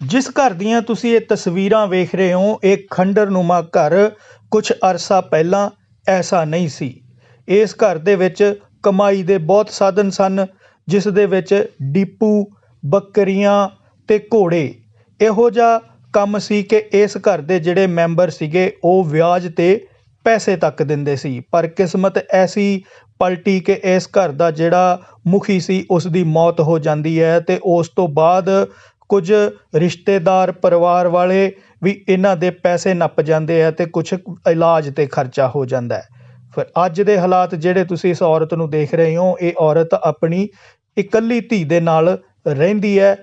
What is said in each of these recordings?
ਜਿਸ ਘਰ ਦੀਆਂ ਤੁਸੀਂ ਇਹ ਤਸਵੀਰਾਂ ਵੇਖ ਰਹੇ ਹੋ, ਇਹ ਖੰਡਰਨੁਮਾ ਘਰ ਕੁਝ ਅਰਸਾ ਪਹਿਲਾਂ ਐਸਾ ਨਹੀਂ ਸੀ। ਇਸ ਘਰ ਦੇ ਵਿੱਚ ਕਮਾਈ ਦੇ ਬਹੁਤ ਸਾਧਨ ਸਨ, ਜਿਸ ਦੇ ਵਿੱਚ ਡੀਪੂ, ਬੱਕਰੀਆਂ ਤੇ ਘੋੜੇ। ਇਹੋ ਜਿਹਾ ਕੰਮ ਸੀ ਕਿ ਇਸ ਘਰ ਦੇ ਜਿਹੜੇ ਮੈਂਬਰ ਸੀਗੇ, ਉਹ ਵਿਆਜ ਤੇ ਪੈਸੇ ਤੱਕ ਦਿੰਦੇ ਸੀ। ਪਰ ਕਿਸਮਤ ਐਸੀ ਪਲਟੀ ਕਿ ਇਸ ਘਰ ਦਾ ਜਿਹੜਾ ਮੁਖੀ ਸੀ, ਉਸ ਦੀ ਮੌਤ ਹੋ ਜਾਂਦੀ ਹੈ ਤੇ ਉਸ ਤੋਂ ਬਾਅਦ ਕੁਝ ਰਿਸ਼ਤੇਦਾਰ ਪਰਿਵਾਰ ਵਾਲੇ ਵੀ ਇਹਨਾਂ ਦੇ ਪੈਸੇ ਨੱਪ ਜਾਂਦੇ ਆ ਅਤੇ ਕੁਛ ਇਲਾਜ ਤੇ ਖਰਚਾ ਹੋ ਜਾਂਦਾ ਫਿਰ ਅੱਜ ਦੇ ਹਾਲਾਤ ਜਿਹੜੇ ਤੁਸੀਂ ਇਸ ਔਰਤ ਨੂੰ ਦੇਖ ਰਹੇ ਹੋ, ਇਹ ਔਰਤ ਆਪਣੀ ਇਕੱਲੀ ਧੀ ਦੇ ਨਾਲ ਰਹਿੰਦੀ ਹੈ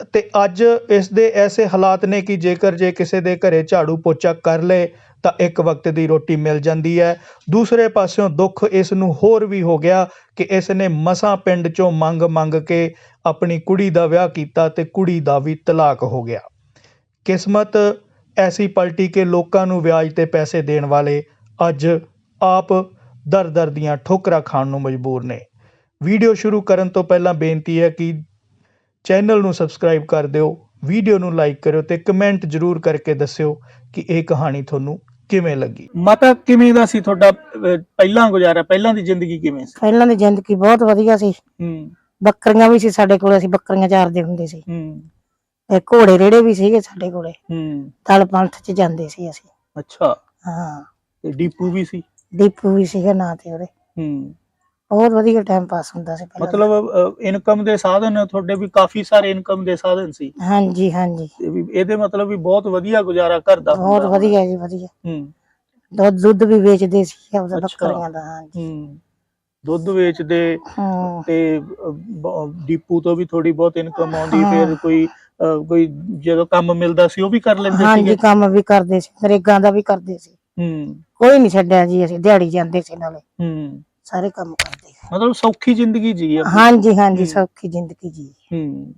ਅਤੇ ਅੱਜ ਇਸ ਦੇ ਐਸੇ ਹਾਲਾਤ ਨੇ ਕਿ ਜੇਕਰ ਜੇ ਕਿਸੇ ਦੇ ਘਰੇ ਝਾੜੂ ਪੋਚਾ ਕਰ ਲਏ ਤਾਂ ਇੱਕ ਵਕਤ ਦੀ ਰੋਟੀ ਮਿਲ ਜਾਂਦੀ ਹੈ। ਦੂਸਰੇ ਪਾਸਿਓਂ ਦੁੱਖ ਇਸ ਨੂੰ ਹੋਰ ਵੀ ਹੋ ਗਿਆ ਕਿ ਇਸ ਨੇ ਮਸਾਂ ਪਿੰਡ ਚੋਂ ਮੰਗ ਮੰਗ ਕੇ ਆਪਣੀ ਕੁੜੀ ਦਾ ਵਿਆਹ ਕੀਤਾ ਤੇ ਕੁੜੀ ਦਾ ਵੀ ਤਲਾਕ ਹੋ ਗਿਆ। ਕਿਸਮਤ ਐਸੀ ਪਲਟੀ ਕਿ ਲੋਕਾਂ ਨੂੰ ਵਿਆਜ ਤੇ ਪੈਸੇ ਦੇਣ ਵਾਲੇ ਅੱਜ ਆਪ ਦਰ ਦਰ ਦੀਆਂ ਠੋਕਰਾਂ ਖਾਣ ਨੂੰ ਮਜਬੂਰ ਨੇ। ਵੀਡੀਓ ਸ਼ੁਰੂ ਕਰਨ ਤੋਂ ਪਹਿਲਾਂ ਬੇਨਤੀ ਹੈ ਕਿ ਚੈਨਲ ਨੂੰ ਸਬਸਕ੍ਰਾਈਬ ਕਰ ਦਿਓ, ਵੀਡੀਓ ਨੂੰ ਲਾਈਕ ਕਰਿਓ ਤੇ ਕਮੈਂਟ ਜ਼ਰੂਰ ਕਰਕੇ ਦੱਸਿਓ ਕਿ ਇਹ ਕਹਾਣੀ ਤੁਹਾਨੂੰ ਕਿਵੇਂ ਲੱਗੀ? ਮਾਤਾ ਕਿਵੇਂ ਦਾ ਸੀ ਤੁਹਾਡਾ ਅਹ, ਪਹਿਲਾਂ ਗੁਜ਼ਾਰਾ ਪਹਿਲਾਂ ਦੀ ਜ਼ਿੰਦਗੀ ਕਿਵੇਂ ਸੀ? ਪਹਿਲਾਂ ਦੀ ਜ਼ਿੰਦਗੀ ਬਹੁਤ ਵਧੀਆ ਸੀ। ਹੂੰ। ਬੱਕਰੀਆਂ ਵੀ ਸੀ ਸਾਡੇ ਕੋਲੇ ਅਸੀਂ ਬੱਕਰੀਆਂ ਚਾਰਦੇ ਹੁੰਦੇ ਸੀ। ਹੂੰ। ਤੇ ਘੋੜੇ ਰੇੜੇ ਵੀ ਸੀਗੇ ਸਾਡੇ ਕੋਲੇ। ਹੂੰ। ਤਲ ਪੰਥ ਚ ਜਾਂਦੇ ਸੀ ਅਸੀਂ। ਅੱਛਾ। ਹਾਂ। ਤੇ ਡੀਪੂ ਵੀ ਸੀ? ਦੀਪੂ ਵੀ ਸੀਗਾ ਨਾਂ ਤੇ ਉਹਦੇ। ਹੂੰ। ਬਹੁਤ ਵਧੀਆ ਟਾਈਮ ਪਾਸ ਹੁੰਦਾ ਸੀ ਪਹਿਲਾਂ ਮਤਲਬ ਇਨਕਮ ਦੇ ਸਾਧਨ ਤੁਹਾਡੇ ਵੀ ਕਾਫੀ ਸਾਰੇ ਇਨਕਮ ਦੇ ਸਾਧਨ ਸੀ। ਹਾਂਜੀ ਹਾਂਜੀ। ਤੇ ਵੀ ਇਹਦੇ ਮਤਲਬ ਵੀ ਬਹੁਤ ਵਧੀਆ ਗੁਜ਼ਾਰਾ ਕਰਦਾ ਬਹੁਤ ਵਧੀਆ ਜੀ ਵਧੀਆ। ਹੂੰ। ਦੁੱਧ ਦੁੱਧ ਵੀ ਵੇਚਦੇ ਸੀ ਆਪਦਾ ਅੱਛਾ। ਬੱਕਰੀਆਂ ਦਾ ਹਾਂਜੀ। ਹੂੰ। ਦੁੱਧ ਵੇਚਦੇ ਹਾਂ। ਤੇ ਅਹ, ਬ- ਡੀਪੂ ਤੋਂ ਵੀ ਥੋੜੀ ਬਹੁਤ ਇਨਕਮ ਆਉਂਦੀ ਹਾਂ। ਫਿਰ ਕੋਈ ਅਹ, ਕੋਈ ਜਦੋਂ ਕੰਮ ਮਿਲਦਾ ਸੀ ਉਹ ਵੀ ਕਰ ਲੈਂਦੇ ਹਾਂਜੀ ਸੀਗੇ? ਕੰਮ ਵੀ ਕਰਦੇ ਸੀ ਨਰੇਗਾ ਦਾ ਵੀ ਕਰਦੇ ਸੀ। ਹੂੰ। ਕੋਈ ਨਹੀਂ ਛੱਡਿਆ ਜੀ ਅਸੀਂ ਦਿਹਾੜੀ ਜਾਂਦੇ ਸੀ ਨਾਲੇ। ਹੂੰ। ਸਾਰੇ ਕੰਮ ਕਰਦੇ ਸੀ ਮਤਲਬ ਸੌਖੀ ਜ਼ਿੰਦਗੀ ਜੀ ਆ ਹਾਂਜੀ ਹਾਂਜੀ। ਸੌਖੀ ਜ਼ਿੰਦਗੀ ਜੀ। ਹੂੰ।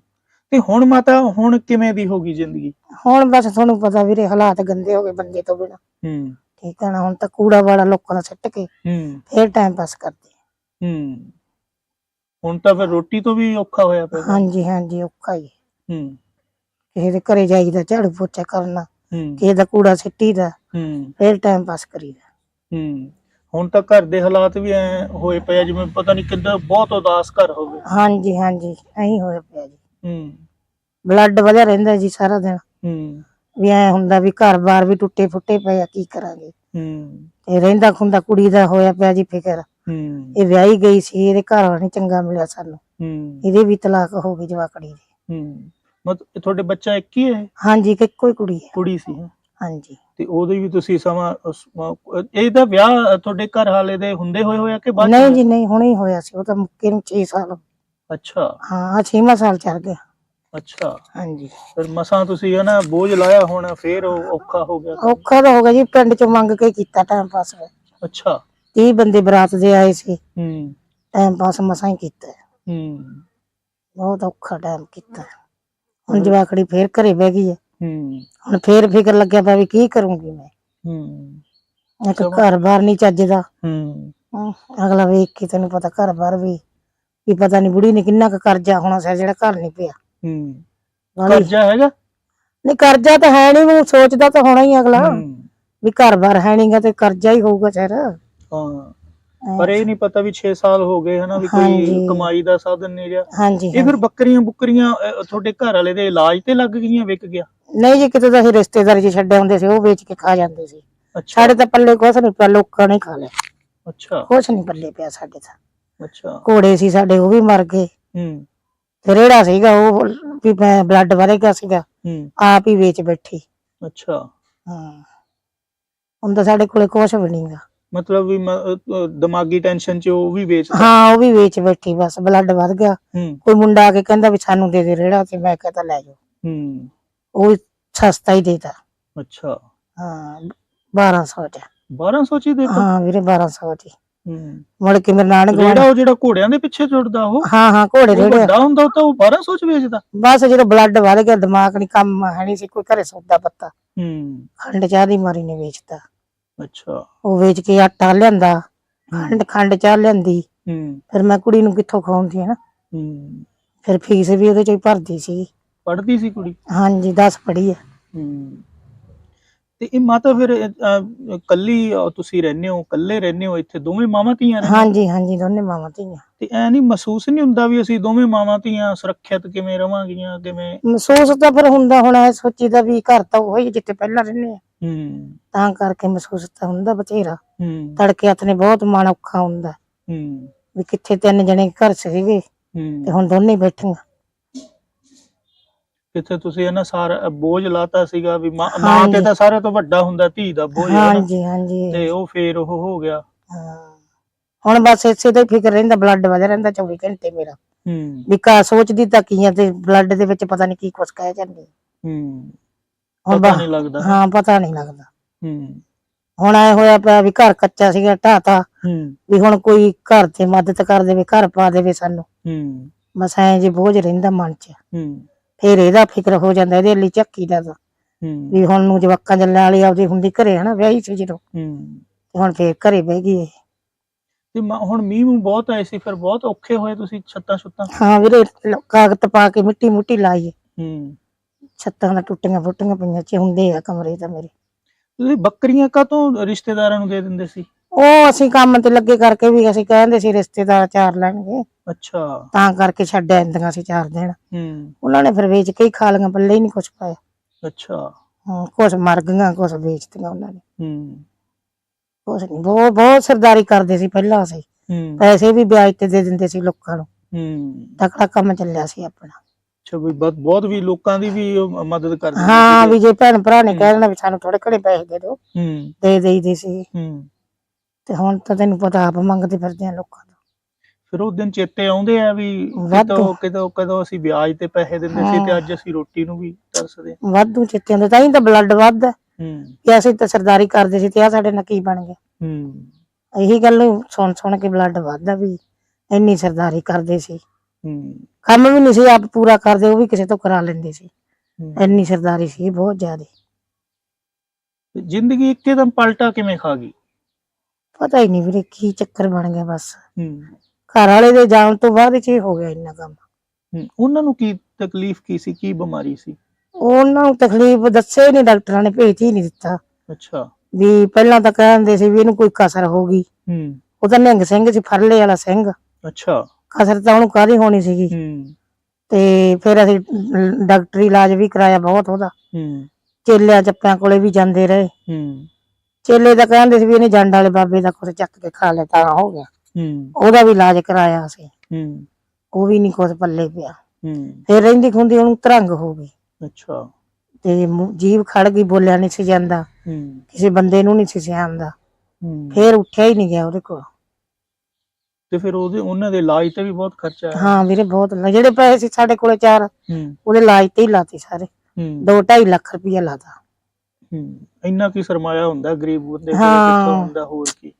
ਤੇ ਹੁਣ ਮਾਤਾ ਹੁਣ ਕਿਵੇਂ ਦੀ ਹੋ ਗਈ ਜ਼ਿੰਦਗੀ? ਹੁਣ ਬਸ ਤੁਹਾਨੂੰ ਪਤਾ ਵੀਰੇ ਹਾਲਾਤ ਗੰਦੇ ਹੋ ਗਏ ਬੰਦੇ ਤੋਂ ਬਿਨਾ। ਹੂੰ। ਠੀਕ ਹੈ ਨਾ ਹੁਣ ਤਾਂ ਕੂੜਾ ਵਾਲਾ ਲੋਕਾਂ ਦਾ ਸੱਟ ਕੇ ਹੂੰ। ਫੇਰ ਟਾਈਮ ਪਾਸ ਕਰਦੇ ਹੂੰ। ਹੁਣ ਤਾਂ ਫਿਰ ਰੋਟੀ ਤੋਂ ਵੀ ਔਖਾ ਹੋਇਆ ਪਿਆ। ਹਾਂਜੀ ਹਾਂਜੀ ਔਖਾ ਹੀ ਹੈ। ਹੂੰ। ਕਿਸੇ ਦੇ ਘਰੇ ਜਾਈਦਾ ਝਾੜੂ ਪੋਚਾ ਕਰਨਾ ਹੂੰ। ਕਿਸੇ ਦਾ ਕੂੜਾ ਸਿੱਟੀਦਾ ਹੂੰ। ਫੇਰ ਟਾਈਮ ਪਾਸ ਕਰੀਦਾ। ਹੂੰ। ਹੁਣ ਤਾਂ ਘਰ ਦੇ ਹਾਲਾਤ ਵੀ ਐ ਹੋਏ ਪਏ ਆ ਜਿਵੇਂ ਪਤਾ ਨਹੀਂ ਕਿੱਦਾਂ ਬਹੁਤ ਉਦਾਸ ਘਰ ਹੋਵੇ। ਹਾਂਜੀ ਹਾਂਜੀ ਐਂ ਹੋਇਆ ਪਿਆ ਜੀ। ਹੂੰ। ਬਲੱਡ ਵਧਿਆ ਰਹਿੰਦਾ ਜੀ ਸਾਰਾ ਦਿਨ। ਹੂੰ। ਵੀ ਐ ਹੁੰਦਾ ਵੀ ਘਰ-ਬਾਰ ਵੀ ਟੁੱਟੇ ਫੁੱਟੇ ਪਏ ਆ ਕੀ ਕਰਾਂਗੇ? ਹੂੰ। ਤੇ ਰਹਿੰਦਾ ਖੁੰਦਾ ਕੁੜੀ ਦਾ ਹੋਇਆ ਪਿਆ ਜੀ ਫਿਕਰ। ਹੂੰ। ਇਹ ਵਿਆਹੀ ਗਈ ਸੀ ਇਹਦੇ ਘਰ ਵਾਲਾ ਨੀ ਚੰਗਾ ਮਿਲਿਆ ਸਾਨੂੰ। ਹੂੰ। ਇਹਦੇ ਵੀ ਤਲਾਕ ਹੋ ਗਈ ਜਵਾਕੜੀ ਦੀ। ਹੂੰ। ਮਤਲਬ ਤੁਹਾਡੇ ਬੱਚਾ ਇੱਕ ਹੀ ਹੈ ਹਾਂਜੀ ਕਿ ਇੱਕੋ ਹੀ ਕੁੜੀ ਹੈ। ਕੁੜੀ ਸੀ ਹੈਂ? ਹਾਂਜੀ। ਤੇ ਉਹਦੇ ਵੀ ਤੁਸੀਂ ਸਮਾਂ ਉਸ- ਅਹ ਇਹਦਾ ਵਿਆਹ ਤੁਹਾਡੇ ਘਰ ਵਾਲੇ ਦੇ ਹੁੰਦੇ ਹੋਏ ਹੋਇਆ ਕਿ ਬਾਅਦ 'ਚ? ਨਹੀਂ ਹੋਇਆ? ਜੀ ਨਹੀਂ ਹੁਣੇ ਹੀ ਹੋਇਆ ਸੀ ਉਹ ਤਾਂ ਮੁੱਕੇ ਨੂੰ 6 ਸਾਲ ਅੱਛਾ। ਹਾਂ 6ਵਾਂ ਸਾਲ ਚੱਲ ਗਿਆ। ਅੱਛਾ। ਹਾਂਜੀ। ਫਿਰ ਮਸਾਂ ਤੁਸੀਂ ਹੈ ਨਾ ਬੋਝ ਲਾਇਆ ਹੋਣਾ ਫੇਰ ਉਹ ਔਖਾ ਹੋ ਗਿਆ ਔਖਾ ਤਾਂ ਹੋ ਗਿਆ ਜੀ ਪਿੰਡ ਚੋਂ ਮੰਗ ਕੇ ਕੀਤਾ ਟਾਈਮ ਪਾਸ ਅੱਛਾ। 30 ਬੰਦੇ ਬਰਾਤ ਦੇ ਆਏ ਸੀ। ਹੂੰ। ਟਾਈਮ ਪਾਸ ਮਸਾਂ ਹੀ ਕੀਤਾ। ਹੂੰ। ਬਹੁਤ ਔਖਾ ਟਾਈਮ ਕੀਤਾ। ਹੁਣ ਜਵਾਕੜੀ ਫੇਰ ਘਰੇ ਬਹਿ ਗਈ ਹੈ। ਹੂੰ। ਹੁਣ ਫੇਰ ਫਿਕਰ ਲੱਗਿਆ ਪਿਆ ਵੀ ਕੀ ਕਰੂੰਗੀ ਮੈਂ। ਹੂੰ। ਇੱਕ ਘਰ ਬਾਰ ਨਹੀਂ ਚੱਜਦਾ ਹੂੰ। ਅਗਲਾ ਵੇਖ ਕੇ ਤੈਨੂੰ ਪਤਾ ਘਰ ਬਾਰ ਵੀ ਵੀ ਪਤਾ ਨਹੀਂ ਬੁੜੀ ਨੇ ਕਿੰਨਾ ਕੁ ਕਰਜ਼ਾ ਹੋਣਾ ਸੀ ਜਿਹੜਾ ਘਰ ਨਹੀਂ ਪਿਆ। ਹੂੰ। ਕਰਜ਼ਾ ਹੈਗਾ? ਨਹੀਂ ਕਰਜ਼ਾ ਤਾਂ ਹੈ ਨਹੀਂ ਉਹ ਸੋਚਦਾ ਤਾਂ ਹੋਣਾ ਹੀ ਅਗਲਾ। ਵੀ ਘਰ ਬਾਰ ਹੈ ਨਹੀਂਗਾ ਤੇ ਕਰਜ਼ਾ ਹੀ ਹੋਊਗਾ ਸ਼ਾਇਦ। ਹਾਂ। ਪਰ ਇਹ ਨਹੀਂ ਪਤਾ ਵੀ 6 ਸਾਲ ਹੋ ਗਏ ਹਨਾ ਵੀ ਕੋਈ ਹਾਂਜੀ। ਕਮਾਈ ਦਾ ਸਾਧਨ ਨਹੀਂ ਰਿਹਾ। ਹਾਂਜੀ ਇਹ ਫਿਰ ਬੱਕਰੀਆਂ ਬੁੱਕਰੀਆਂ ਤੁਹਾਡੇ ਘਰ ਵਾਲੇ ਦੇ ਇਲਾਜ ਤੇ ਲੱਗ ਗਈਆਂ ਵਿਕ ਗਿਆ? ਨਹੀਂ ਜੀ ਕਿਤੇ ਤਾਂ ਅਸੀਂ ਰਿਸ਼ਤੇਦਾਰੀ 'ਚ ਛੱਡੇ ਹੁੰਦੇ ਸੀ ਉਹ ਵੇਚ ਕੇ ਖਾ ਜਾਂਦੇ ਸੀ। ਅੱਛਾ। ਸਾਡੇ ਤਾਂ ਪੱਲੇ ਕੁਛ ਨਹੀਂ ਪਿਆ ਲੋਕਾਂ ਨੇ ਖਾ ਲਿਆ। ਅੱਛਾ। ਕੁਛ ਨਹੀਂ ਪੱਲੇ ਪਿਆ ਸਾਡੇ ਤਾਂ। ਅੱਛਾ। ਘੋੜੇ ਸੀ ਸਾਡੇ ਉਹ ਵੀ ਮਰ ਗਏ। ਹੂੰ। ਤੇ ਰੇੜਾ ਸੀਗਾ ਉਹ ਵੀ ਮੈਂ ਬਲੱਡ ਵਧੇਗਾ ਸੀਗਾ। ਹੂੰ। ਆਪ ਹੀ ਵੇਚ ਬੈਠੀ। ਅੱਛਾ। ਹਾਂ। ਹੁਣ ਤਾਂ ਸਾਡੇ ਕੋਲੇ ਕੁਛ ਵੀ ਨਹੀਂਗਾ ਮਤਲਬ ਵੀ ਮ- ਅਹ, ਅਹ, ਦਿਮਾਗੀ ਟੈਨਸ਼ਨ ਚ ਉਹ ਵੀ ਵੇਚਦਾ? ਹਾਂ ਉਹ ਵੀ ਵੇਚ ਬੈਠੀ ਬਸ ਬਲੱਡ ਵੱਧ ਗਿਆ। ਹੂੰ। ਕੋਈ ਮੁੰਡਾ ਆ ਕੇ ਕਹਿੰਦਾ ਵੀ ਸਾਨੂੰ ਦੇ ਦੇ ਰੇੜਾ ਤੇ ਮੈਂ ਕਹਿੰਦਾ ਲੈ ਜਾਓ। ਹੂੰ। ਉਹ ਸਸਤਾ ਹੀ ਦੇਤਾ। ਅੱਛਾ। ਹਾਂ 1200 ਚ। 1200 ਚ ਹੀ ਦੇਤਾ? ਹਾਂ ਵੀਰੇ 1200 ਚ। ਹੀ। ਹੂੰ ਮੁੜ ਕੇ ਮੇਰੇ ਨਾਨਕ ਰੇੜਾ ਉਹ ਜਿਹੜਾ ਘੋੜਿਆਂ ਦੇ ਪਿੱਛੇ ਜੁੜਦਾ ਉਹ? ਹਾਂ ਹਾਂ ਘੋੜੇ ਉਹ ਰੇੜੇ। ਵੱਡਾ ਹੁੰਦਾ ਤਾਂ ਉਹ 1200 ਚ ਵੇਚਦਾ? ਬਸ ਜਦੋਂ ਬਲੱਡ ਵੱਧ ਗਿਆ ਦਿਮਾਗ ਨਹੀਂ ਕੰਮ ਹੈ ਨਹੀਂ ਸੀ ਕੋਈ ਘਰੇ ਸੌਦਾ ਪੱਤਾ। ਹੂੰ। ਖੰਡ ਚਾਹ ਦੀ ਮਾਰੀ ਨੇ ਵੇਚਤਾ। ਅੱਛਾ। ਉਹ ਵੇਚ ਕੇ ਆਟਾ ਲਿਆਂਦਾ ਖੰਡ ਖੰਡ ਚਾਹ ਲਿਆਂਦੀ। ਹੂੰ। ਫਿਰ ਮੈਂ ਕੁੜੀ ਨੂੰ ਕਿੱਥੋਂ ਖਵਾਉਂਦੀ ਹੈ ਨਾ ਹੂੰ। ਫਿਰ ਫੀਸ ਵੀ ਉਹਦੇ ਚੋਂ ਹੀ ਭਰਦੀ ਸੀ ਪੜ੍ਹਦੀ ਸੀ ਕੁੜੀ? ਹਾਂਜੀ 10 ਪੜ੍ਹੀ ਹੈ। ਹੂੰ। ਤੇ ਇਹ ਮਾਤਾ ਫਿਰ ਅਹ, ਕੱਲੀ ਅਹ, ਤੁਸੀਂ ਰਹਿੰਦੇ ਹੋ ਕੱਲੇ ਰਹਿੰਦੇ ਹੋ ਇੱਥੇ ਦੋਵੇਂ ਮਾਵਾਂ ਧੀਆਂ ਰਹਿੰਦੇ ਹਾਂਜੀ ਹਾਂਜੀ ਦੋਨੇ ਮਾਵਾਂ ਧੀਆਂ। ਤੇ ਐ ਨਹੀਂ ਮਹਿਸੂਸ ਨਹੀਂ ਹੁੰਦਾ ਵੀ ਅਸੀਂ ਦੋਵੇਂ ਮਾਵਾਂ ਧੀਆਂ ਸੁਰੱਖਿਅਤ ਕਿਵੇਂ ਰਵਾਂਗੀਆਂ ਕਿਵੇਂ? ਮਹਿਸੂਸ ਤਾਂ ਫਿਰ ਹੁੰਦਾ ਹੁਣ ਐ ਸੋਚੀਦਾ ਵੀ ਘਰ ਤਾਂ ਉਹੀ ਜਿੱਥੇ ਪਹਿਲਾਂ ਰਹਿੰਦੇ ਆ। ਹੂੰ। ਤਾਂ ਕਰਕੇ ਮਹਿਸੂਸ ਤਾਂ ਹੁੰਦਾ ਬਥੇਰਾ। ਹੂੰ। ਤੜਕੇ ਹੱਥ ਨੇ ਬਹੁਤ ਮਨ ਔਖਾ ਹੁੰਦਾ। ਹੂੰ। ਵੀ ਕਿੱਥੇ ਤਿੰਨ ਜਣੇ ਘਰ ਸੀਗੇ ਤੇ ਹੂੰ ਹੁਣ ਦੋਨੇ ਬੈਠੀਆਂ। ਕਿੱਥੇ ਤੁਸੀਂ ਇਹਨਾਂ ਸਾਰਾ ਬੋਝ ਲਾਤਾ ਸੀਗਾ ਵੀ ਮਾਂ ਮਾਂ ਤੇ ਹਾਂਜੀ। ਤਾਂ ਸਾਰੇ ਤੋਂ ਵੱਡਾ ਹੁੰਦਾ ਧੀ ਦਾ ਬੋਝ। ਹਾਂਜੀ ਹਾਂਜੀ। ਤੇ ਉਹ ਫੇਰ ਉਹ ਹੋ ਗਿਆ। ਹਾਂ। ਹੁਣ ਬਸ ਇਸੇ ਦਾ ਹੀ ਫਿਕਰ ਰਹਿੰਦਾ ਬਲੱਡ ਵਧ ਰਹਿੰਦਾ 24 ਘੰਟੇ ਮੇਰਾ। ਹੂੰ। ਵੀ ਕਾ ਸੋਚਦੀ ਤਾਂ ਕੀ ਆ ਤੇ ਬਲੱਡ ਦੇ ਵਿੱਚ ਪਤਾ ਨਹੀਂ ਕੀ ਕੁਛ ਕਹਿ ਜਾਂਦੀ। ਹੂੰ। ਹੁਣ ਪਤਾ ਨਹੀਂ ਲੱਗਦਾ। ਹਾਂ ਪਤਾ ਨਹੀਂ ਲੱਗਦਾ। ਹੂੰ। ਹੁਣ ਐ ਹੋਇਆ ਪਿਆ ਵੀ ਘਰ ਕੱਚਾ ਸੀਗਾ ਢਾਤਾ ਹੂੰ। ਵੀ ਹੁਣ ਕੋਈ ਘਰ ਤੇ ਮਦਦ ਕਰ ਦੇਵੇ ਘਰ ਪਾ ਦੇਵੇ ਸਾਨੂੰ। ਹੂੰ। ਬਸ ਐ ਜੇ ਬੋਝ ਰਹਿੰਦਾ ਮਨ 'ਚ। ਹੂੰ। ਫੇਰ ਇਹਦਾ ਫਿਕਰ ਹੋ ਜਾਂਦਾ ਇਹਦੇ ਲਈ ਚੱਕੀ ਦਾ ਤਾਂ। ਹੂੰ। ਵੀ ਹੁਣ ਨੂੰ ਜਵਾਕਾਂ ਜੱਲੇ ਵਾਲੀ ਆਪਦੀ ਹੁੰਦੀ ਘਰੇ ਹਨਾ ਵਿਆਹੀ ਸੀ ਜਦੋਂ। ਹੂੰ। ਹੁਣ ਫੇਰ ਘਰੇ ਬਹਿ ਗਈ ਇਹ। ਤੇ ਮਾਂ- ਹੁਣ ਮੀਂਹ ਮੂੰਹ ਬਹੁਤ ਆਏ ਸੀ ਫਿਰ ਬਹੁਤ ਔਖੇ ਹੋਏ ਤੁਸੀਂ ਛੱਤਾਂ ਛੁੱਤਾਂ? ਹਾਂ ਵੀਰੇ ਲ- ਕਾਗਜ਼ ਪਾ ਕੇ ਮਿੱਟੀ ਮੁੱਟੀ ਲਾਈ। ਹੂੰ। ਛੱਤਾਂ ਦਾ ਟੁੱਟੀਆਂ ਫੁੱਟੀਆਂ ਪਈਆਂ ਚ ਹੁੰਦੇ ਆ ਕਮਰੇ ਤਾਂ ਮੇਰੇ। ਤੁਸੀਂ ਬੱਕਰੀਆਂ ਕਾਹਤੋਂ ਰਿਸ਼ਤੇਦਾਰਾਂ ਨੂੰ ਦੇ ਦਿੰਦੇ ਸੀ? ਉਹ ਅਸੀਂ ਕੰਮ ਤੇ ਲੱਗੇ ਕਰਕੇ ਵੀ ਅਸੀਂ ਕਹਿੰਦੇ ਸੀ ਰਿਸ਼ਤੇਦਾਰ ਚਾਰ ਲੈਣਗੇ। ਅੱਛਾ। ਤਾਂ ਕਰਕੇ ਛੱਡ ਆਂਦੀਆਂ ਸੀ ਚਾਰ ਦਿਨ। ਹੂੰ। ਉਹਨਾਂ ਨੇ ਫਿਰ ਵੇਚ ਕੇ ਹੀ ਖਾ ਲਈਆਂ ਪੱਲੇ ਹੀ ਨਹੀਂ ਕੁਛ ਪਾਇਆ। ਅੱਛਾ। ਹਾਂ ਕੁਛ ਮਰ ਗਈਆਂ ਕੁਛ ਵੇਚਤੀਆਂ ਉਹਨਾਂ ਨੇ। ਹੂੰ। ਕੁਛ ਨਹੀਂ ਬਹੁਤ ਬਹੁਤ ਸਰਦਾਰੀ ਕਰਦੇ ਸੀ ਪਹਿਲਾਂ ਅਸੀਂ। ਹੂੰ। ਪੈਸੇ ਵੀ ਵਿਆਜ ਤੇ ਦੇ ਦਿੰਦੇ ਸੀ ਲੋਕਾਂ ਨੂੰ। ਹੂੰ। ਤਕੜਾ ਕੰਮ ਚੱਲਿਆ ਸੀ ਆਪਣਾ। ਅੱਛਾ ਵੀ ਬਹੁਤ ਬਹੁਤ ਵੀ ਲੋਕਾਂ ਦੀ ਵੀ ਉਹ ਮਦਦ ਕਰਦੇ ਹਾਂ। ਵੀ ਜੇ ਭੈਣ ਭਰਾ ਨੇ ਕਹਿ ਦੇਣਾ ਵੀ ਸਾਨੂੰ ਥੋੜੇ ਘੜੇ ਪੈਸੇ ਦੇ ਦਿਓ। ਹੂੰ। ਦੇ ਦੇਈਦੇ ਸੀ। ਹੂੰ। ਤੇ ਹੁਣ ਤਾਂ ਤੈਨੂੰ ਪਤਾ ਆਪ ਮੰਗਦੇ ਫਿਰਦੇ ਆ ਲੋਕਾਂ ਤੋਂ। ਫਿਰ ਉਹ ਦਿਨ ਚੇਤੇ ਆਉਂਦੇ ਆ ਵੀ ਵਾਧੂ। ਕਿਦੋਂ ਕਿਦੋਂ ਕਦੋਂ ਅਸੀਂ ਵਿਆਜ ਤੇ ਪੈਸੇ ਦਿੰਦੇ ਸੀ ਤੇ ਹਾਂ। ਅੱਜ ਅਸੀਂ ਰੋਟੀ ਨੂੰ ਵੀ ਤਰਸਦੇ। ਹਾਂ। ਵਾਧੂ ਚਿੱਤਿਆਂ ਦੇ ਤਾਂ ਹੀ ਤਾਂ ਬਲੱਡ ਵੱਧਦਾ। ਹੂੰ। ਕਿ ਅਸੀਂ ਤਾਂ ਸਰਦਾਰੀ ਕਰਦੇ ਸੀ ਤੇ ਆ ਸਾਡੇ ਨਾਲ ਕੀ ਬਣ ਗਿਆ। ਹੂੰ। ਇਹੀ ਗੱਲ ਨੂੰ ਸੁਣ ਸੁਣ ਕੇ ਬਲੱਡ ਵੱਧਦਾ ਵੀ ਇੰਨੀ ਸਰਦਾਰੀ ਕਰਦੇ ਸੀ। ਹੂੰ। ਕੰਮ ਵੀ ਨਹੀਂ ਸੀ ਆਪ ਪੂਰਾ ਕਰਦੇ ਉਹ ਵੀ ਕਿਸੇ ਤੋਂ ਕਰਾ ਲੈਂਦੇ ਸੀ। ਹੂੰ। ਇੰਨੀ ਸਰਦਾਰੀ ਸੀ ਬਹੁਤ ਜ਼ਿਆਦਾ। ਜ਼ਿੰਦਗੀ ਇੱਕਦਮ ਪਲਟਾ ਕਿਵੇਂ ਖਾ ਗਈ? ਪਤਾ ਹੀ ਨਹੀਂ ਵੀਰੇ ਕੀ ਚੱਕਰ ਬਣ ਗਿਆ ਬਸ। ਹੂੰ। ਘਰ ਵਾਲੇ ਦੇ ਜਾਣ ਤੋਂ ਬਾਅਦ ਚ ਹੀ ਹੋ ਗਿਆ ਇੰਨਾ ਕੰਮ। ਹੂੰ। ਉਹਨਾਂ ਨੂੰ ਕੀ ਤਕਲੀਫ ਕੀ ਸੀ ਕੀ ਬਿਮਾਰੀ ਸੀ? ਉਹਨਾਂ ਨੂੰ ਤਕਲੀਫ ਦੱਸੇ ਨਹੀਂ ਡਾਕਟਰਾਂ ਨੇ ਭੇਜ ਹੀ ਨਹੀਂ ਦਿੱਤਾ। ਅੱਛਾ। ਵੀ ਪਹਿਲਾਂ ਤਾਂ ਕਹਿੰਦੇ ਸੀ ਵੀ ਇਹਨੂੰ ਕੋਈ ਕਸਰ ਹੋ ਗਈ। ਹੂੰ। ਉਹ ਤਾਂ ਨਿਹੰਗ ਸਿੰਘ ਸੀ ਫਰਲੇ ਵਾਲਾ ਸਿੰਘ। ਅੱਛਾ। ਕਸਰ ਤਾਂ ਉਹਨੂੰ ਕਾਹਦੀ ਹੋਣੀ ਸੀਗੀ। ਹੂੰ। ਤੇ ਫਿਰ ਅਸੀਂ ਡਾਕਟਰੀ ਇਲਾਜ ਵੀ ਕਰਾਇਆ ਬਹੁਤ ਉਹਦਾ। ਹੂੰ। ਚੇਲਿਆਂ ਚੱਪਿਆਂ ਕੋਲੇ ਵੀ ਜਾਂਦੇ ਰਹੇ। ਹੂੰ। ਚੇਲੇ ਤਾਂ ਕਹਿੰਦੇ ਸੀ ਵੀ ਇਹਨੇ ਜੰਡ ਵਾਲੇ ਬਾਬੇ ਦਾ ਕੁਝ ਚੱਕ ਕੇ ਖਾ ਲਿਆ ਤਾਂ ਹੋ ਗਿਆ। ਹੂੰ। ਉਹਦਾ ਵੀ ਇਲਾਜ ਕਰਾਇਆ ਸੀ। ਹੂੰ। ਉਹ ਵੀ ਨਹੀਂ ਕੁਝ ਪੱਲੇ ਪਿਆ। ਹੂੰ। ਫਿਰ ਰਹਿੰਦੀ ਖੁੰਦੀ ਉਹਨੂੰ ਤਰੰਗ ਹੋ ਗਈ। ਅੱਛਾ। ਤੇ ਮੂੰਹ- ਜੀਭ ਖੜ ਗਈ ਬੋਲਿਆ ਨਹੀਂ ਸੀ ਜਾਂਦਾ। ਹੂੰ। ਕਿਸੇ ਬੰਦੇ ਨੂੰ ਨਹੀਂ ਸੀ ਸਿਆਂਦਾ ਹੂੰ। ਫਿਰ ਉੱਠਿਆ ਹੀ ਨਹੀਂ ਗਿਆ ਉਹਦੇ ਕੋਲ। ਤੇ ਫਿਰ ਉਹਦੇ ਉਹਨਾਂ ਦੇ ਇਲਾਜ ਤੇ ਵੀ ਬਹੁਤ ਖਰਚਾ ਆਇਆ। ਹਾਂ ਵੀਰੇ ਬਹੁਤ ਲ- ਜਿਹੜੇ ਪੈਸੇ ਸੀ ਸਾਡੇ ਕੋਲੇ ਚਾਰ ਹੂੰ। ਉਹਦੇ ਇਲਾਜ ਤੇ ਹੀ ਲਾਤੇ ਸਾਰੇ। ਹੂੰ। 2.5 ਲੱਖ ਰੁਪਇਆ ਲਾਤਾ। ਹੂੰ। ਇੰਨਾ ਕੀ ਸਰਮਾਇਆ ਹੁੰਦਾ ਗਰੀਬ ਬੰਦੇ ਕੋਲ ਹਾਂ। ਕਿੱਥੋਂ ਹੁੰਦਾ ਹੋਰ ਕੀ?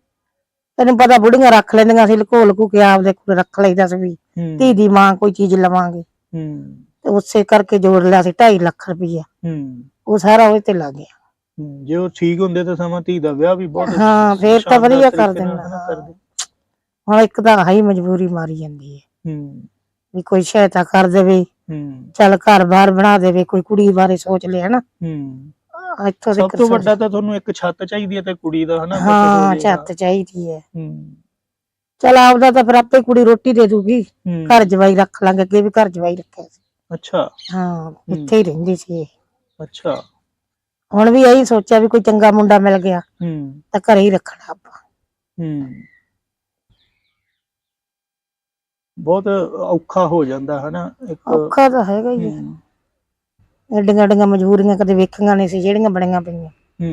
ਤੈਨੂੰ ਪਤਾ ਬੁੜੀਆਂ ਰੱਖ ਲੈਂਦੀਆਂ ਸੀ ਲਕੋ ਲਕੂ ਕੇ ਆਪਦੇ ਕੋਲ ਰੱਖ ਲਈਦਾ ਸੀ ਵੀ ਹੂੰ। ਧੀ ਦੀ ਮਾਂ ਕੋਈ ਚੀਜ਼ ਲਵਾਂਗੇ। ਹੂੰ। ਤੇ ਉਸੇ ਕਰਕੇ ਜੋੜ ਲਿਆ ਸੀ 2.5 ਲੱਖ ਰੁਪਇਆ ਹੂੰ। ਉਹ ਸਾਰਾ ਉਹਦੇ ਤੇ ਲੱਗ ਗਿਆ। ਹੂੰ, ਜੇ ਉਹ ਠੀਕ ਹੁੰਦੇ ਤਾਂ ਸਮਾਂ ਧੀ ਦਾ ਵਿਆਹ ਵੀ ਬਹੁਤ ਹਾਂ, ਫੇਰ ਤਾਂ ਸ਼ਾਨਦਾਰ ਵਧੀਆ ਤਰੀਕੇ ਕਰ ਨਾਲ ਦਿੰਦਾ, ਹਨਾ ਹਾਂ। ਕਰਦੇ। ਹੁਣ ਇੱਕ ਤਾਂ ਹਾਈ ਮਜਬੂਰੀ ਮਾਰੀ ਜਾਂਦੀ ਹੈ। ਹੂੰ। ਵੀ ਕੋਈ ਸਹਾਇਤਾ ਕਰ ਦੇਵੇ ਹੂੰ। ਚੱਲ ਘਰ ਬਾਰ ਬਣਾ ਦੇਵੇ ਕੋਈ ਕੁੜੀ ਬਾਰੇ ਸੋਚ ਲਿਆ ਨਾ ਹੂੰ। ਇੱਥੋਂ ਸਭ ਤੋਂ ਵੱਡਾ ਤਾਂ ਤੁਹਾਨੂੰ ਇੱਕ ਛੱਤ ਚਾਹੀਦੀ ਹੈ ਤੇ ਕੁੜੀ ਦਾ ਹਨਾ ਹਾਂ। ਛੱਤ ਚਾਹੀਦੀ ਹੈ। ਹੂੰ। ਚੱਲ ਆਪਦਾ ਤਾਂ ਫਿਰ ਆਪੇ ਕੁੜੀ ਰੋਟੀ ਦੇ ਦੂਗੀ। ਘਰ ਜਵਾਈ ਰੱਖ ਲਾਂਗੇ ਅੱਗੇ ਵੀ ਘਰ ਜਵਾਈ ਰੱਖਿਆ ਸੀ। ਅੱਛਾ। ਹਾਂ ਇੱਥੇ ਹੀ ਰਹਿੰਦੀ ਸੀ ਅੱਛਾ। ਹੁਣ ਵੀ ਇਹੀ ਸੋਚਿਆ ਵੀ ਕੋਈ ਚੰਗਾ ਮੁੰਡਾ ਮਿਲ ਗਿਆ। ਹੂੰ। ਤਾਂ ਘਰੇ ਹੀ ਰੱਖਣਾ ਆਪਾਂ। ਹੂੰ। ਬਹੁਤ ਔਖਾ ਹੋ ਜਾਂਦਾ ਹਨਾ ਇੱਕ ਔਖਾ ਤਾਂ ਹੈਗਾ ਹੂੰ। ਐਡੀਆਂ ਐਡੀਆਂ ਮਜਬੂਰੀਆਂ ਕਦੇ ਵੇਖੀਆਂ ਨਹੀਂ ਸੀ ਜਿਹੜੀਆਂ ਬਣੀਆਂ ਪਈਆਂ। ਹੂੰ।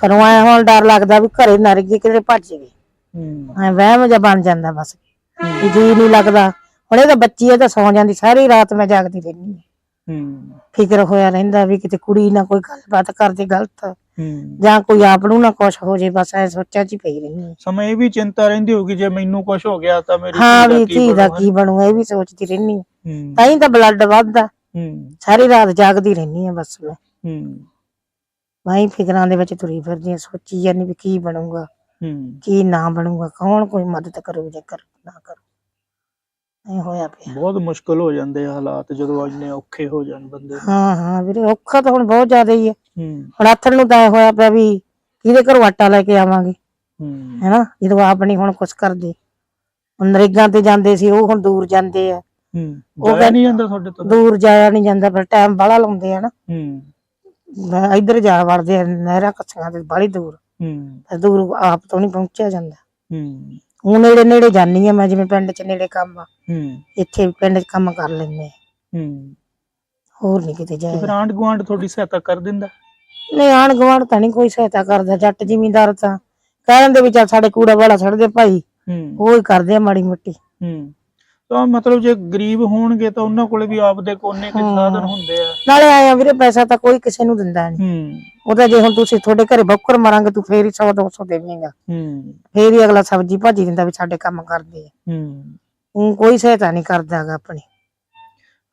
ਘਰੋਂ ਆਇਆ ਹੁਣ ਡਰ ਲੱਗਦਾ ਵੀ ਘਰੇ ਨਾ ਰਹੀਏ ਕਿਤੇ ਭੱਜ ਗਏ ਹੂੰ। ਐ ਵਹਿਮ ਜਿਹਾ ਬਣ ਜਾਂਦਾ ਬਸ। ਵੀ ਜੀ ਨਹੀਂ ਲੱਗਦਾ। ਹੁਣ ਇਹ ਤਾਂ ਬੱਚੀ ਹੈ ਤਾਂ ਸੌ ਜਾਂਦੀ ਸਾਰੀ ਰਾਤ ਮੈਂ ਜਾਗਦੀ ਰਹਿੰਦੀ ਹਾਂ। ਫਿਕਰ ਹੋਇਆ ਰਹਿੰਦਾ ਵੀ ਕਿਤੇ ਕੁੜੀ ਨਾ ਕੋਈ ਗੱਲਬਾਤ ਕਰਦੇ ਗਲਤ। ਹੂੰ। ਜਾਂ ਕੋਈ ਆਪ ਨੂੰ ਨਾ ਕੁਛ ਹੋ ਜੇ ਬਸ ਐ ਸੋਚਾਂ ਚ ਹੀ ਪਈ ਰਹਿੰਦੀ ਹਾਂ। ਸਮਾਂ ਇਹ ਵੀ ਚਿੰਤਾ ਰਹਿੰਦੀ ਹੋਗੀ ਜੇ ਮੈਨੂੰ ਕੁਝ ਹੋ ਗਿਆ ਤਾਂ ਮੇਰੀ ਹਾਂ ਵੀ ਧੀ ਦਾ। ਕੀ ਬਣੂਗਾ ਇਹ ਵੀ ਸੋਚਦੀ ਰਹਿੰਦੀ ਹਾਂ। ਹੂੰ। ਤਾਂ ਹੀ ਤਾਂ ਬਲੱਡ ਵੱਧਦਾ। ਹੂੰ। ਸਾਰੀ ਰਾਤ ਜਾਗਦੀ ਰਹਿੰਦੀ ਆ ਬਸ ਮੈਂ। ਹੂੰ। ਮੈਂ ਹੀ ਫਿਕਰਾਂ ਦੇ ਵਿੱਚ ਤੁਰੀ ਫਿਰਦੀ ਹਾਂ ਸੋਚੀ ਜਾਂਦੀ ਵੀ ਕੀ ਬਣੂਗਾ ਹੂੰ। ਕੀ ਨਾ ਬਣੂਗਾ ਕੌਣ ਕੋਈ ਮਦਦ ਕਰੂ ਜਾਂ ਕਰੂ ਨਾ ਕਰੂ। ਐ ਹੋਇਆ ਪਿਆ। ਬਹੁਤ ਮੁਸ਼ਕਲ ਹੋ ਜਾਂਦੇ ਆ ਹਾਲਾਤ ਜਦੋਂ ਇੰਨੇ ਔਖੇ ਹੋ ਜਾਣ ਬੰਦੇ ਨੂੰ। ਹਾਂ ਹਾਂ ਵੀਰੇ ਔਖਾ ਤਾਂ ਹੁਣ ਬਹੁਤ ਜ਼ਿਆਦਾ ਹੀ ਹੈ ਹੂੰ। ਹੁਣ ਆਥਣ ਨੂੰ ਤਾਂ ਐ ਹੋਇਆ ਪਿਆ ਵੀ ਕਿਹਦੇ ਘਰੋਂ ਆਟਾ ਲੈ ਕੇ ਆਵਾਂਗੇ? ਹੂੰ। ਹੈਨਾ? ਜਦੋਂ ਆਪ ਨਹੀਂ ਹੁਣ ਕੁਛ ਕਰਦੇ। ਹੁਣ ਨਰੇਗਾ ਤੇ ਜਾਂਦੇ ਸੀ ਉਹ ਹੁਣ ਦੂਰ ਜਾਂਦੇ ਆ। ਹੂੰ। ਉਹ ਜਾਇਆ ਕਹਿ- ਨਹੀਂ ਜਾਂਦਾ ਤੁਹਾਡੇ ਤੋਂ। ਦੂਰ ਜਾਇਆ ਨਹੀਂ ਜਾਂਦਾ ਫਿਰ ਟਾਈਮ ਬਾਹਲਾ ਲਾਉਂਦੇ ਆ ਨਾ। ਹੂੰ। ਮੈਂ ਇੱਧਰ ਜਾ ਵੜਦੇ ਆ ਨਹਿਰਾਂ ਕੱਛੀਆਂ ਤੇ ਬਾਹਲੀ ਦੂਰ। ਹੂੰ। ਫਿਰ ਦੂਰ ਆਪ ਤੋਂ ਨਹੀਂ ਪਹੁੰਚਿਆ ਜਾਂਦਾ। ਹੂੰ। ਹੁਣ ਨੇੜੇ ਨੇੜੇ ਜਾਨੀ ਆ ਮੈਂ ਜਿਵੇਂ ਪਿੰਡ ਚ ਨੇੜੇ ਕੰਮ ਆ। ਹੂੰ। ਇੱਥੇ ਪਿੰਡ ਚ ਕੰਮ ਕਰ ਲੈਂਦੇ ਆ। ਹੂੰ। ਹੋਰ ਨਹੀਂ ਕਿਤੇ ਤੇ ਫਿਰ ਜਾਇਆ ਆਂਢ ਗੁਆਂਢ ਤੁਹਾਡੀ ਸਹਾਇਤਾ ਕਰ ਦਿੰਦਾ? ਨਹੀਂ ਆਣ ਗਵਾਂਢ ਤਾਂ ਨਹੀਂ ਕੋਈ ਸਹਾਇਤਾ ਕਰਦਾ ਜੱਟ ਜ਼ਿਮੀਂਦਾਰ ਤਾਂ। ਕਹਿ ਦਿੰਦੇ ਵੀ ਚੱਲ ਸਾਡੇ ਕੂੜਾ ਵਾਲਾ ਛੱਡਦੇ ਭਾਈ। ਹੂੰ। ਉਹ ਹੀ ਕਰਦੇ ਆ ਮਾੜੀ ਮੋਟੀ। ਹੂੰ। ਤਾਂ ਮਤਲਬ ਜੇ ਗਰੀਬ ਹੋਣਗੇ ਤਾਂ ਉਹਨਾਂ ਕੋਲੇ ਵੀ ਆਪਦੇ ਕੋਨੇ ਕੇ। ਸਾਧਨ ਹੁੰਦੇ ਆ। ਨਾਲੇ ਆਇਆ ਵੀਰੇ ਪੈਸਾ ਤਾਂ ਕੋਈ ਕਿਸੇ ਨੂੰ ਦਿੰਦਾ ਨਹੀਂ। ਹੂੰ। ਉਹ ਤਾਂ ਜੇ ਹੁਣ ਤੁਸੀਂ ਤੁਹਾਡੇ ਘਰੇ ਬੱਕਰ ਮਾਰਾਂਗੇ ਤੂੰ ਫੇਰ ਹੀ 100 200 ਦੇਵੇਂਗਾ। ਹੂੰ। ਫੇਰ ਹੀ ਅਗਲਾ ਸਬਜ਼ੀ ਭਾਜੀ ਦਿੰਦਾ ਵੀ ਸਾਡੇ ਕੰਮ ਕਰਦੇ ਆ। ਹੂੰ। ਉਹ ਕੋਈ ਸਹਾਇਤਾ ਨਹੀਂ ਕਰਦਾਗਾ ਆਪਣੀ।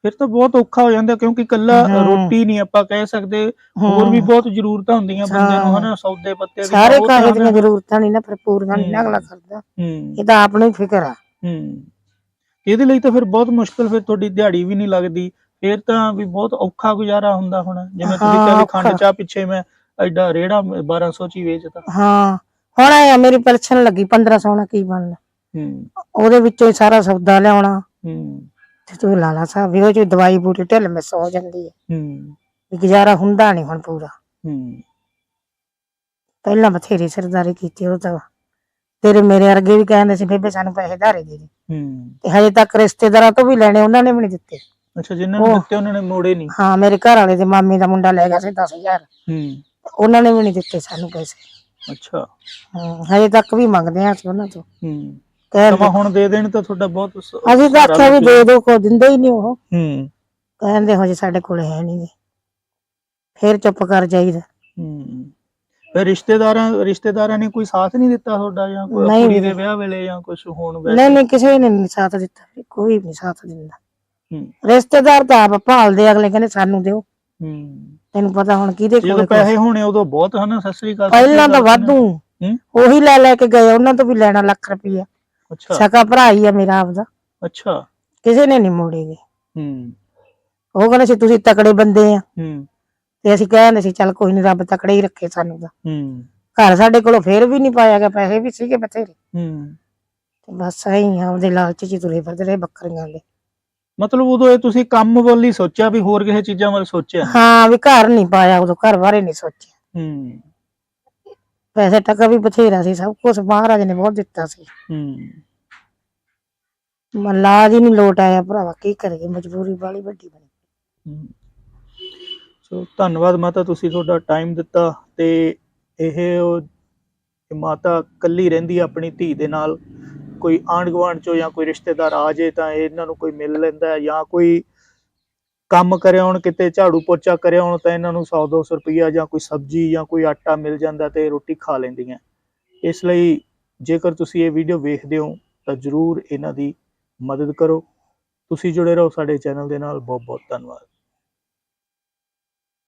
ਫਿਰ ਤਾਂ ਬਹੁਤ ਔਖਾ ਹੋ ਜਾਂਦਾ ਕਿਉਂਕਿ ਕੱਲਾ। ਰੋਟੀ ਨਹੀਂ ਆਪਾਂ ਕਹਿ ਸਕਦੇ। ਹੋਰ ਵੀ। ਬਹੁਤ ਜ਼ਰੂਰਤਾਂ ਹੁੰਦੀਆਂ ਬੰਦੇ ਨੂੰ। ਹਨਾ? ਸੌਦੇ ਪੱਤੇ ਸਾਰੇ ਕਾਹੇ ਦੀਆਂ ਜ਼ਰੂਰਤਾਂ ਨਹੀਂ ਨਾ ਫਿਰ ਪੂਰੀਆਂ ਨਹੀਂ। ਅਗਲਾ ਕਰਦਾ। ਹੂੰ। ਇਹ ਤਾਂ ਆਪ ਨੂੰ ਹੀ ਫਿਕਰ ਆ। ਹੂੰ। ਇਹਦੇ ਲਈ ਤਾਂ ਫਿਰ ਬਹੁਤ ਮੁਸ਼ਕਲ ਫਿਰ ਤੁਹਾਡੀ ਦਿਹਾੜੀ ਵੀ ਨਹੀਂ ਲੱਗਦੀ। ਫਿਰ ਤਾਂ ਵੀ ਬਹੁਤ ਔਖਾ ਗੁਜ਼ਾਰਾ ਹੁੰਦਾ ਹੋਣਾ। ਜਿਵੇਂ ਤੁਸੀਂ ਹਾਂ, ਕਿਹਾ ਵੀ ਖੰਡ ਔਖਾ। ਚਾਹ ਪਿੱਛੇ ਮੈਂ ਐਡਾ ਰੇੜਾ 1200 ਚ ਹੀ ਵੇਚਦਾ ਹਾਂ ਹੁਣ ਆਇਆ ਮੇਰੀ ਪੈਨਸ਼ਨ ਲੱਗੀ 1500 ਨਾਲ ਕੀ ਬਣਨਾ? ਹੂੰ। ਉਹਦੇ ਵਿੱਚੋਂ ਹੀ ਸਾਰਾ ਸੌਦਾ ਲਿਆਉਣਾ। ਹੂੰ। ਤੇ ਤੂੰ ਲਾਲਾ ਸਾਹਿਬ ਵੀ ਉਹ ਚ ਦਵਾਈ ਬੂਟੀ ਢਿੱਲ ਮਿਸ ਹੋ ਜਾਂਦੀ ਹੈ। ਹੂੰ। ਵੀ ਗੁਜ਼ਾਰਾ ਹੁੰਦਾ ਨਹੀਂ ਹੁਣ ਪੂਰਾ। ਹੂੰ। ਪਹਿਲਾਂ ਬਥੇਰੀ ਸਰਦਾਰੀ ਕੀਤੀ ਉਹ ਤਾਂ ਤੇਰੇ ਮੇਰੇ ਵਰਗੇ ਵੀ ਕਹਿੰਦੇ ਸੀ ਬੇਬੇ ਸਾਨੂੰ ਪੈਸੇ ਧਾਰੇ ਦੇ ਦੇ। ਹੂੰ। ਤੇ ਹਜੇ ਤੱਕ ਰਿਸ਼ਤੇਦਾਰਾਂ ਤੋਂ ਵੀ ਲੈਣੇ ਉਹਨਾਂ ਨੇ ਵੀ ਨਹੀਂ ਦਿੱਤੇ। ਅੱਛਾ ਜਿਨ੍ਹਾਂ ਨੂੰ ਦਿੱਤੇ ਉਹਨਾਂ ਨੇ ਮੋੜੇ ਨਹੀਂ ਹਾਂ ਮੇਰੇ ਘਰ ਵਾਲੇ ਦੇ ਮਾਮੇ ਦਾ ਮੁੰਡਾ ਲੈ ਗਿਆ ਸੀ 10000 ਹੂੰ। ਉਹਨਾਂ ਨੇ ਵੀ ਨਹੀਂ ਦਿੱਤੇ ਸਾਨੂੰ ਪੈਸੇ। ਅੱਛਾ। ਹਾਂ, ਹਜੇ ਤੱਕ ਵੀ ਮੰਗਦੇ ਆ ਅਸੀਂ ਉਹਨਾਂ ਤੋਂ। ਹੂੰ। ਕਹਿੰਦੇ ਹੁਣ ਦੇ ਦੇਣ ਤਾਂ ਤੁਹਾਡਾ ਬਹੁਤ ਅਸੀਂ ਤਾਂ ਆਖਿਆ ਵੀ ਦੇ ਦੋ ਕੋ ਦਿੰਦੇ ਹੀ ਨਹੀਂ ਉਹ। ਹੂੰ। ਕਹਿੰਦੇ ਹੋ ਜੇ ਸਾਡੇ ਕੋਲ ਹੈ ਨਹੀਂ ਫਿਰ ਚੁੱਪ ਕਰ ਜਾਈਦਾ। ਹੂੰ। ਫਿਰ ਰਿਸ਼ਤੇਦਾਰਾਂ ਰਿਸ਼ਤੇਦਾਰਾਂ ਨੇ ਕੋਈ ਸਾਥ ਨਹੀਂ ਦਿੱਤਾ ਤੁਹਾਡਾ ਜਾਂ ਕੋਈ ਨਹੀਂ ਕੁੜੀ ਦੇ। ਵਿਆਹ ਵੇਲੇ ਜਾਂ ਕੁਝ ਹੋਣ ਨਹੀਂ ਵੇਲੇ? ਨਹੀਂ ਕਿਸੇ ਨੇ ਨਹੀਂ ਸਾਥ ਦਿੱਤਾ ਕੋਈ ਵੀ ਨਹੀਂ ਸਾਥ ਦਿੰਦਾ। ਹੂੰ। ਰਿਸ਼ਤੇਦਾਰ ਤਾਂ ਆਪ ਭਾਲਦੇ ਅਗਲੇ ਕਹਿੰਦੇ ਸਾਨੂੰ ਦਿਓ। ਹੂੰ। ਤੈਨੂੰ ਪਤਾ ਹੁਣ ਕਿਹਦੇ ਜਦੋਂ ਕੋਲ ਪੈਸੇ ਹੋਣੇ ਉਦੋਂ ਬਹੁਤ ਹਨਾ ਸਤਿ ਸ੍ਰੀ ਅਕਾਲ। ਪਹਿਲਾਂ ਤਾਂ ਵਾਧੂ। ਹੂੰ। ਉਹੀ ਲੈ ਲੈ ਕੇ ਗਏ ਉਹਨਾਂ ਤੋਂ ਵੀ ਲੈਣਾ ਲੱਖ ਰੁਪਈਆ। ਅੱਛਾ। ਸਕਾ ਭਰਾ ਹੀ ਆ ਮੇਰਾ ਆਪਦਾ। ਅੱਛਾ। ਕਿਸੇ ਨੇ ਨਹੀਂ ਮੋੜੇਗੇ। ਹੂੰ। ਉਹ ਕਹਿੰਦੇ ਸੀ ਤੁਸੀਂ ਤਕੜੇ ਬੰਦੇ ਆ। ਹੂੰ। ਤੇ ਅਸੀਂ ਕਹਿੰਦੇ ਸੀ ਚੱਲ ਕੋਈ ਨਹੀਂ ਰੱਬ ਤਕੜੇ ਹੀ ਰੱਖੇ ਸਾਨੂੰ ਹੂੰ। ਘਰ ਸਾਡੇ ਕੋਲੋਂ ਫੇਰ ਵੀ ਨਹੀਂ ਪਾਇਆ ਗਿਆ ਪੈਸੇ ਵੀ ਸੀਗੇ ਬਥੇਰੇ। ਹੂੰ। ਤੇ ਬਸ ਐਂ ਆਪਦੇ ਲਾਲਚ ਚ ਹੀ ਤੁਰੇ ਫਿਰਦੇ ਰਹੇ ਬੱਕਰੀਆਂ ਦੇ ਮਤਲਬ ਉਦੋਂ ਇਹ ਤੁਸੀਂ ਕੰਮ ਵੱਲ ਹੀ ਸੋਚਿਆ ਵੀ ਹੋਰ ਕਿਸੇ ਚੀਜ਼ਾਂ ਵੱਲ ਸੋਚਿਆ? ਹਾਂ ਵੀ ਘਰ ਨਹੀਂ ਪਾਇਆ ਉਦੋਂ ਘਰ ਬਾਰੇ ਨਹੀਂ ਸੋਚਿਆ। ਹੂੰ। ਪੈਸੇ ਟਕਾ ਵੀ ਬਥੇਰਾ ਸੀ ਸਭ ਕੁਝ ਮਹਾਰਾਜ ਨੇ ਬਹੁਤ ਦਿੱਤਾ ਸੀ। ਹੂੰ। ਮਲਾਜ ਹੀ ਨਹੀਂ ਲੋਟ ਆਇਆ ਭਰਾਵਾ ਕੀ ਕਰੀਏ ਮਜਬੂਰੀ ਵਾਲੀ ਵੱਡੀ ਬਣੀ। ਹਮ। ਸੋ ਧੰਨਵਾਦ ਮਾਤਾ, ਤੁਸੀਂ ਤੁਹਾਡਾ ਟਾਈਮ ਦਿੱਤਾ ਤੇ ਇਹ ਉਹ ਮਾਤਾ ਕੱਲੀ ਰਹਿੰਦੀ ਆ ਆਪਣੀ ਧੀ ਦੇ ਨਾਲ। ਕੋਈ ਆਂਢ ਗੁਆਂਢ ਚੋਂ ਜਾਂ ਕੋਈ ਰਿਸ਼ਤੇਦਾਰ ਆ ਜੇ ਤਾਂ ਇਹਨਾਂ ਨੂੰ ਕੋਈ ਮਿਲ ਲੈਂਦਾ ਜਾਂ ਕੋਈ ਕੰਮ ਕਰਿਆ ਹੁਣ, ਕਿਤੇ ਝਾੜੂ ਪੋਚਾ ਕਰਿਆ ਹੁਣ ਤਾਂ ਇਹਨਾਂ ਨੂੰ 100 200 ਰੁਪਈਆ ਜਾਂ ਕੋਈ ਸਬਜ਼ੀ ਜਾਂ ਕੋਈ ਆਟਾ ਮਿਲ ਜਾਂਦਾ ਤੇ ਰੋਟੀ ਖਾ ਲੈਂਦੀਆਂ। ਇਸ ਲਈ ਜੇਕਰ ਤੁਸੀਂ ਇਹ ਵੀਡੀਓ ਵੇਖਦੇ ਹੋ ਤਾਂ ਜਰੂਰ ਇਹਨਾਂ ਦੀ ਮਦਦ ਕਰੋ। ਤੁਸੀਂ ਜੁੜੇ ਰਹੋ ਸਾਡੇ ਚੈਨਲ ਦੇ ਨਾਲ। ਬਹੁਤ ਬਹੁਤ ਧੰਨਵਾਦ।